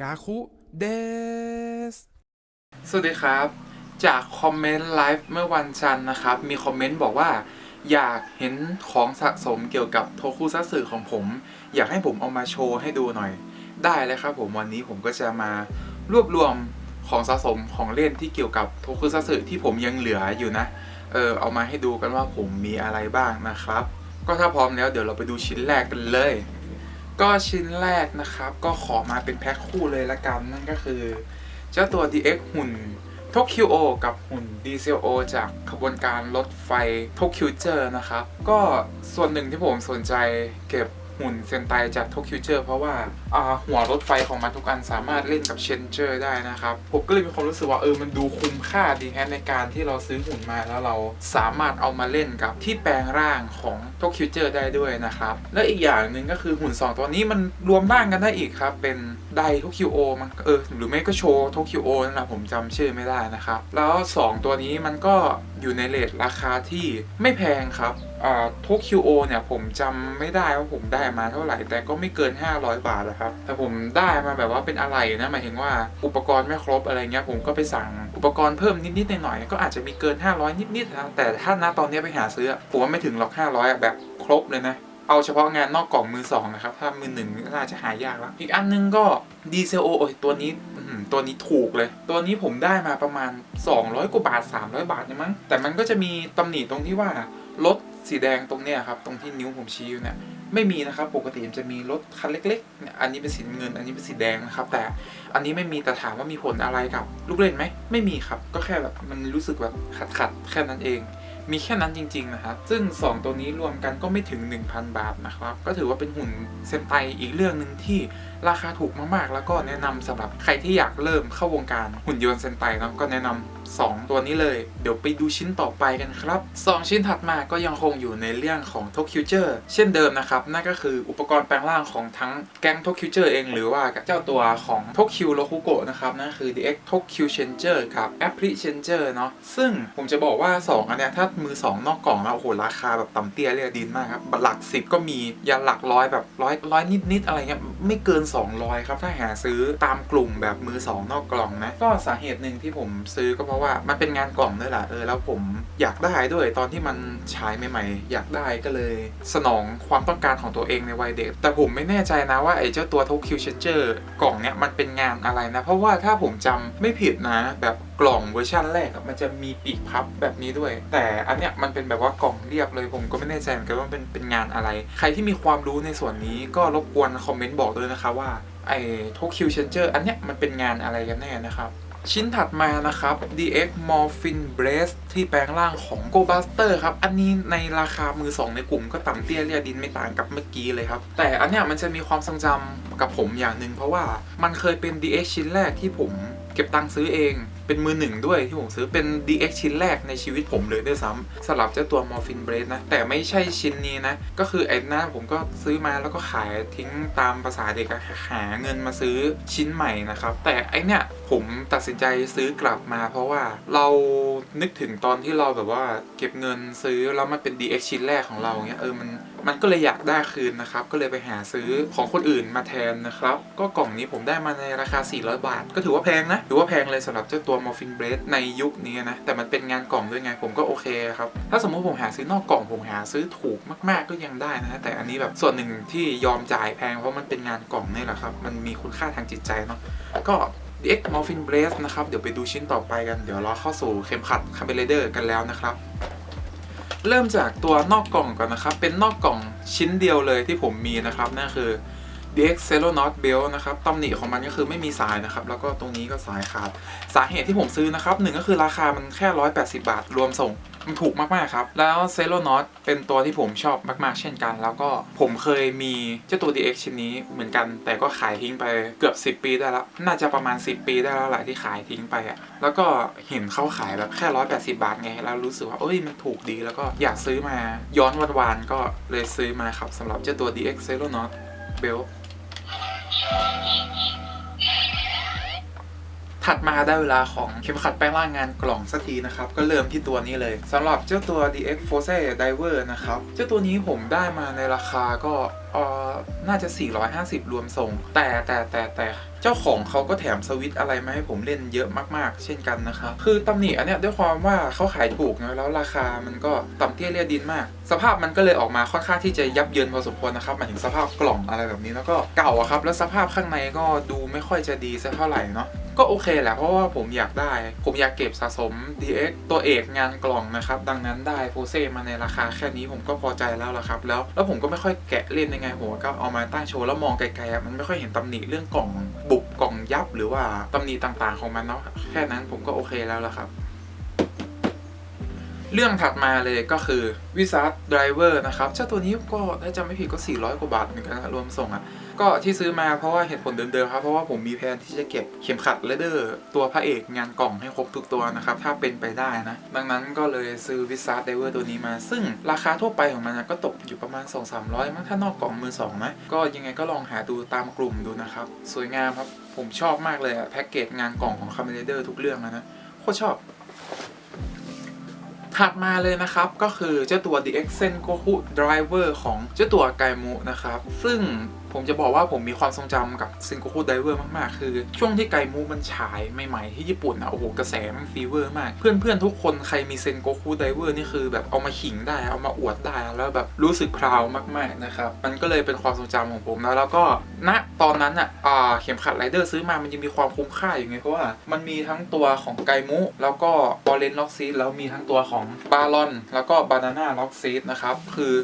กาคุเดสสวัสดีครับ จากคอมเมนต์ไลฟ์เมื่อวันจันทร์นะครับ มีคอมเมนต์บอกว่า อยากเห็นของสะสมเกี่ยวกับโทคุซัตสึของผม อยากให้ผมเอามาโชว์ให้ดูหน่อย ได้เลยครับผมวันนี้ผมก็จะมารวบรวมของสะสมของเล่นที่เกี่ยวกับโทคุซัตสึที่ผมยังเหลืออยู่นะ เออเอามาให้ดูกันว่าผมมีอะไรบ้างนะครับ ก็ถ้าพร้อมแล้วเดี๋ยวเราไปดูชิ้นแรกกันเลย ก็ชิ้นแรกนะครับ ก็ขอมาเป็นแพ็คคู่เลยละกัน นั่นก็คือ เจ้าตัว DX หุ่น Tokyo กับหุ่น DCO จากขบวนการรถไฟ Tokyo นะครับ ก็ส่วนหนึ่งที่ผมสนใจเก็บหุ่นเซนไตจาก Tokyo เจอเพราะว่า หัวรถไฟของมันทุกอันสามารถเล่นกับเชนเจอร์ได้นะครับ ผมก็เลยมีความรู้สึกว่าเออมันดูคุ้มค่าดีแฮะในการที่เราซื้อหุ่นมาแล้วเราสามารถเอามาเล่นกับที่แปลงร่างของ Tokyo ได้ด้วยนะครับ และอีกอย่างหนึ่งก็คือหุ่น 2 ตัวนี้มันรวมร่างกันได้อีกครับ เป็นไดโทคิวโอมันเออหรือไม่ก็โชว์โทคิวโอนั่นแหละผมจำชื่อไม่ได้นะครับ แล้ว 2 ตัวนี้มันก็อยู่ในเลทราคาที่ไม่แพงครับโทคิวโอเนี่ยผมจำไม่ได้ว่าผมได้มาเท่าไหร่แต่ก็ไม่เกิน 500 บาทนะครับแต่ผมได้มาแบบว่าเป็นอะไรนะหมายถึงว่าอุปกรณ์ไม่ครบอะไรเงี้ยผมก็ไปสั่งอุปกรณ์เพิ่มนิดๆหน่อยๆก็อาจจะมีเกิน 500 นิดๆนะแต่ถ้าณตอนนี้ไปหาซื้อผมว่าไม่ถึงหรอก500อะแบบครบเลยนะเอาเฉพาะงานนอกกล่องมือสองนะครับ ถ้ามือหนึ่งน่าจะหายากแล้ว อีกอันนึงก็ดีเซลโอ้ยตัวนี้ตัวนี้ถูกเลย ตัวนี้ผมได้มาประมาณ 200 กว่าบาท 300 บาทเนี่ยมั้ง แต่มันก็จะมีตำหนิตรงที่ว่ารถ สีแดงตรงเนี้ยครับตรงที่นิ้วผมชี้อยู่เนี่ยไม่มีนะครับปกติจะมีรถคันเล็กๆเนี่ยอันนี้เป็นสีเงิน อันนี้เป็นสีแดงนะครับ แต่อันนี้ไม่มีแต่ถามว่ามีผลอะไรกับ ลูกเล่นไหมไม่มีครับ ก็แค่แบบมันรู้สึกแบบขัดๆแค่นั้นเอง มีแค่นั้นจริง ๆ นะครับ ซึ่ง 2 ตัวนี้รวมกันก็ไม่ถึง 1,000 บาทนะครับ ก็ถือว่าเป็นหุ่นเซนไตอีกเรื่องหนึ่งที่ราคาถูกมากๆ แล้วก็แนะนำสำหรับใครที่อยากเริ่มเข้าวงการหุ่นยนต์เซนไตเนาะก็แนะนำ2ตัวนี้เลย เดี๋ยวไปดูชิ้นต่อไปกันครับ 2 ชิ้นถัดมาก็ยังคงอยู่ในเรื่องของ t o k y u j e r เช่นเดิมนะครับ นั่นก็คืออุปกรณ์แปลงร่างของทั้งแก๊ง t o k y u j e r เองหรือว่าเจ้าตัวของ Tokyo r o k u g o นะครับ นั่นคือ DX Tokyo Changer กับ a p p r i Changer เนาะซึ่งผมจะบอกว่า 2 อันเนี้ยถ้ามือ2นอกกล่องแล้วโอ้โหราคาแบบต่ำเตี้ยเรียดินมากครับหลัก10ก็มียันหลักร้อยแบบร้อยร้อยนิดๆอะไรเงี้ยไม่เกิน 200 ครับถ้าหาซื้อตามกลุ่มแบบมือ2นอกกล่องนะก็สาเหตุหนึ่งที่ผมซื้อก็เพราะว่ามันเป็นงานกล่องด้วยแหละเออแล้วผมอยากได้ด้วยตอนที่มันฉายใหม่ๆ อยากได้ก็เลย สนองความต้องการของตัวเองในวัยเด็ก แต่ผมไม่แน่ใจนะว่าไอ้เจ้าตัว Tokyo Changer กล่องเนี้ยมันเป็นงานอะไรนะ เพราะว่าถ้าผมจำไม่ผิดนะแบบกล่องเวอร์ชันแรกมันจะมีปีกพับแบบนี้ด้วย แต่อันเนี้ยมันเป็นแบบว่ากล่องเรียบเลยผมก็ไม่แน่ใจเหมือนกันว่าเป็นเป็นงานอะไร ใครที่มีความรู้ในส่วนนี้ก็รบกวนคอมเมนต์บอกด้วยนะคะว่าไอ้ Tokyo Changer อันเนี้ยมันเป็นงานอะไรกันแน่นะครับชิ้นถัดมานะครับ DX Morphin Brace ที่แปลงร่างของ Go Buster ครับ อันนี้ในราคามือ2ในกลุ่มก็ต่ำเตี้ยเรียดินไม่ต่างกับเมื่อกี้เลยครับ แต่อันเนี้ยมันจะมีความทรงจำกับผมอย่างหนึ่งเพราะว่ามันเคยเป็น DX ชิ้นแรกที่ผมเก็บตังค์ซื้อเองเป็นมือหนึ่งด้วยที่ผมซื้อเป็น DX ชิ้นแรกในชีวิตผมเลยด้วยซ้ำสำหรับเจ้าตัว Morphin Brace นะ แต่ไม่ใช่ชิ้นนี้นะ ก็คือไอ้นั่นผมก็ซื้อมาแล้วก็ขายทิ้งตามภาษาเด็กหาเงินมาซื้อชิ้นใหม่นะครับ แต่ไอเนี้ยผมตัดสินใจซื้อกลับมา เพราะว่าเรานึกถึงตอนที่เราแบบว่าเก็บเงินซื้อแล้วมันเป็น DX ชิ้นแรกของเราเงี้ยเออมันมันก็เลยอยากได้คืนนะครับ ก็เลยไปหาซื้อของคนอื่นมาแทนนะครับ ก็กล่องนี้ผมได้มาในราคา 400 บาท ก็ถือว่าแพงนะ ถือว่าแพงเลยสำหรับเจ้าตัว Morphin Brace ในยุคนี้นะ แต่มันเป็นงานกล่องด้วยไงผมก็โอเคครับ ถ้าสมมุติผมหาซื้อนอกกล่องผมหาซื้อถูกมาก ๆก็ยังได้นะ แต่อันนี้แบบส่วนหนึ่งที่ยอมจ่ายแพงเพราะมันเป็นงานกล่องนี่แหละครับ มันมีคุณค่าทางจิตใจเนาะก็ DX Morphin Brace นะครับ เดี๋ยวไปดูชิ้นต่อไปกัน เดี๋ยวเราเข้าสู่เข็มขัด c a m e r a d e r กันแล้วนะครับ เริ่มจากตัวนอกกล่องก่อนนะครับ เป็นนอกกล่องชิ้นเดียวเลยที่ผมมีนะครับ นั่นคือ DX c e l l o n o t Belt นะครับตำหนิของมันก็คือไม่มีสายนะครับ แล้วก็ตรงนี้ก็สายขาด สาเหตุที่ผมซื้อนะครับหนึ่งก็คือราคามันแค่ 180 บาท รวมส่งมันถูกมากๆครับ แล้ว c e l l o n o t เป็นตัวที่ผมชอบมากๆ เช่นกัน แล้วก็ผมเคยมีเจ้าตัว DX ชิ้นนี้เหมือนกัน แต่ก็ขายทิ้งไปเกือบ 10 ปีได้แล้ว น่าจะประมาณ 10 ปีได้แล้วแหละที่ขายทิ้งไปอะแล้วก็เห็นเขาขายแบบแค่ 180 บาทไง แล้วรู้สึกว่าเอ้ยมันถูกดี แล้วก็อยากซื้อมาย้อนวันๆก็เลยซื้อมาครับสำหรับเจ้าตัว DX c e l l o n o t Belt ถัดมาได้เวลาของเข็มขัดแปลงร่างงานกล่องสักทีนะครับ ก็เริ่มที่ตัวนี้เลยสำหรับเจ้าตัว DX Force Diver นะครับ เจ้าตัวนี้ผมได้มาในราคาก็ เอ่อน่าจะ 450 รวมส่ง แต่แต่แต่แต่เจ้าของเขาก็แถมสวิตอะไรมาให้ผมเล่นเยอะมากๆ เช่นกันนะครับคือตำหนิอันเนี้ยด้วยความว่าเขาขายถูกนะแล้วราคามันก็ต่ำเตี้ยเรียดินมาก สภาพมันก็เลยออกมาค่อนข้างที่จะยับเยินพอสมควรนะครับหมายถึงสภาพกล่องอะไรแบบนี้แล้วก็เก่าอะครับแล้วสภาพข้างในก็ดูไม่ค่อยจะดีสักเท่าไหร่เนาะ ก็โอเคแหละเพราะว่าผมอยากได้ ผมอยากเก็บสะสม DX ตัวเอกงานกล่องนะครับ ดังนั้นได้โฟเซมาในราคาแค่นี้ผมก็พอใจแล้วละครับ แล้วแล้วผมก็ไม่ค่อยแกะเล่นยังไงหัวก็เอามาตั้งโชว์แล้วมองไกลๆมันไม่ค่อยเห็นตำหนิเรื่องกล่องบุบกล่องยับหรือว่าตำหนิต่างๆของมันเนาะแค่นั้นผมก็โอเคแล้วละครับ เรื่องถัดมาเลยก็คือวิซั r ไดรเวอร์นะครับเจ้าตัวนี้ก็ถ้าจำไม่ผิดก็ 400 กว่าบาทเหมือนกันนะรวมส่งอะ่ะ ก็ที่ซื้อมาเพราะว่าเหตุผลเดิมๆครับ เพราะว่าผมมีแผนที่จะเก็บเข็มขัดเลเดอร์ตัวพระเอกงานกล่องให้ครบทุกตัวนะครับ ถ้าเป็นไปได้นะ ดังนั้นก็เลยซื้อวิซั r ไดเวอร์ตัวนี้มา ซึ่งราคาทั่วไปของมันก็ตกอยู่ประมาณ 2-300มั้งถ้านอกกล่องมือสองนะก็ยังไงก็ลองหาดูตามกลุ่มดูนะครับสวยงามครับผมชอบมากเลยอะแพ็กเกจงานกล่องของคาเมเลเดอร์ทุกเรื่องนะโคตรชอบ ถัดมาเลยนะครับ ก็คือเจ้าตัว DX Sengoku Driver ของเจ้าตัวไกมูนะครับ ซึ่ง ผมจะบอกว่าผมมีความทรงจำกับ Sen Goku Driver มาก ๆ คือ ช่วงที่ไกมูมันฉายใหม่ ๆ ที่ญี่ปุ่นนะโอ้โห กระแสมันฟีเวอร์มาก เพื่อน ๆ ทุกคนใครมี Sen Goku Driver นี่คือแบบเอามาขิงได้เอามาอวดได้แล้วแบบรู้สึกพราวมาก ๆ นะครับ มันก็เลยเป็นความทรงจำของผมนะแล้วก็ณตอนนั้นอะอ่าเข็มขัดไรเดอร์ซื้อมามันยังมีความคุ้มค่าอยู่ไงเพราะว่ามันมีทั้งตัวของไกมุ แล้วก็บอลเลนล็อกซีดแล้วมีทั้งตัวของบาลอน แล้วก็บานาน่าล็อกซีดนะครับคือ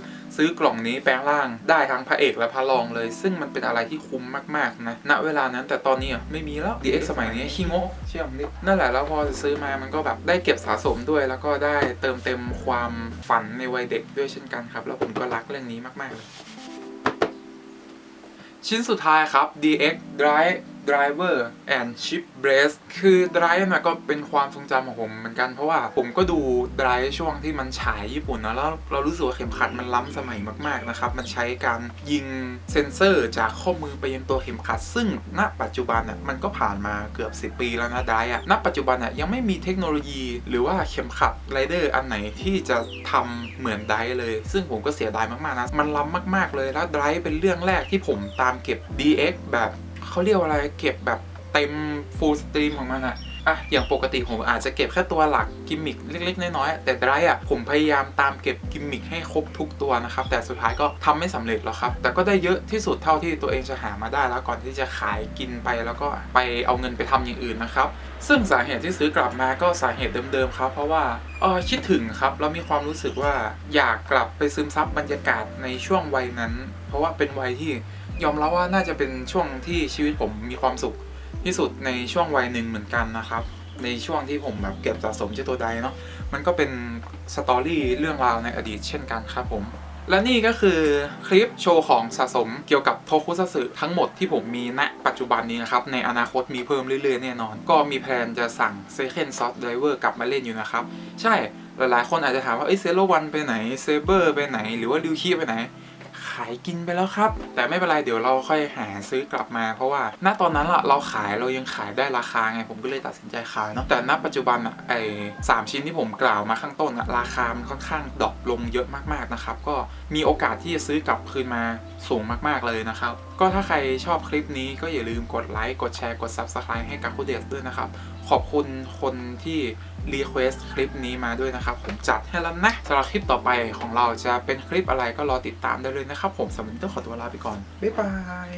ซื้อกล่องนี้แปลงร่างได้ทั้งพระเอกและพระรองเลย ซึ่งมันเป็นอะไรที่คุ้มมากๆนะณเวลานั้นแต่ตอนนี้อะไม่มีแล้ว DX สมัยนี้คิโงะเชื่อมดินั่นแหละแล้วพอซื้อมามันก็แบบได้เก็บสะสมด้วย แล้วก็ได้เติมเต็มความฝันในวัยเด็กด้วยเช่นกันครับ แล้วผมก็รักเรื่องนี้มากๆเลยชิ้นสุดท้ายครับ DX Drive Driver and Chip Brace คือ Drive นะก็เป็นความทรงจำของผมเหมือนกันเพราะว่าผมก็ดู Drive ช่วงที่มันฉายญี่ปุ่นนะแล้วเรารู้สึกว่าเข็มขัดมันล้ำสมัยมาก ๆ นะครับ มันใช้การยิงเซ็นเซอร์จากข้อมือไปยังตัวเข็มขัด ซึ่งณปัจจุบันอะมันก็ผ่านมาเกือบ 10 ปีแล้วนะ Drive อะณปัจจุบันอะยังไม่มีเทคโนโลยีหรือว่าเข็มขัดไรเดอร์อันไหนที่จะทำเหมือน Drive เลย ซึ่งผมก็เสียดายมาก ๆ นะ มันล้ำมาก ๆ เลยแล้ว Drive เป็นเรื่องแรกที่ผมตามเก็บ DX แบบ เขาเรียกว่าอะไรเก็บแบบเต็ม full stream ของมันอะอะอย่างปกติผมอาจจะเก็บแค่ตัวหลักกิมมิคเล็กๆน้อยๆแต่ไรอะผมพยายามตามเก็บกิมมิคให้ครบทุกตัวนะครับ แต่สุดท้ายก็ทำไม่สำเร็จหรอกครับ แต่ก็ได้เยอะที่สุดเท่าที่ตัวเองจะหามาได้แล้วก่อนที่จะขายกินไปแล้วก็ไปเอาเงินไปทำอย่างอื่นนะครับ ซึ่งสาเหตุที่ซื้อกลับมาก็สาเหตุเดิมๆครับ เพราะว่าเออคิดถึงครับแล้วมีความรู้สึกว่าอยากกลับไปซึมซับบรรยากาศในช่วงวัยนั้น เพราะว่าเป็นวัยที่ ยอมรับว่าน่าจะเป็นช่วงที่ชีวิตผมมีความสุขที่สุดในช่วงวัยหนึ่งเหมือนกันนะครับ ในช่วงที่ผมแบบเก็บสะสมเจ้าตัวใดเนาะมันก็เป็นสตอรี่เรื่องราวในอดีตเช่นกันครับผมและนี่ก็คือคลิปโชว์ของสะสมเกี่ยวกับโทคุซัตสึทั้งหมดที่ผมมีณปัจจุบันนี้นะครับ ในอนาคตมีเพิ่มเรื่อยๆ แน่นอน ก็มีแพลนจะสั่ง Second Soft Driver กลับมาเล่นอยู่นะครับ ใช่หลายๆ คนอาจจะถามว่าเอ้ยเซโรวันไปไหนเซเบอร์ไปไหน หรือว่าริวคีไปไหนายกินไปแล้วครับ แต่ไม่เป็นไรเดี๋ยวเราค่อยหาซื้อกลับมา เพราะว่าณตอนนั้นละเราขายเรายังขายได้ราคาไงผมก็เลยตัดสินใจขายเนาะแต่ณปัจจุบันอะไอสามชิ้นที่ผมกล่าวมาข้างต้นอะราคามันค่อนข้างดรอปลงเยอะมากๆนะครับก็มีโอกาสที่จะซื้อกลับคืนมาสูงมากๆเลยนะครับ ก็ถ้าใครชอบคลิปนี้ก็อย่าลืมกดไลค์ กดแชร์ กด Subscribe ให้กับคูเดสด้วยนะครับ ขอบคุณคนที่รีเควสคลิปนี้มาด้วยนะครับ ผมจัดให้แล้วนะสำหรับคลิปต่อไปของเราจะเป็นคลิปอะไรก็รอติดตามได้เลยนะครับ ผมสำหรับนี้ต้องขอตัวลาไปก่อน บ๊ายบาย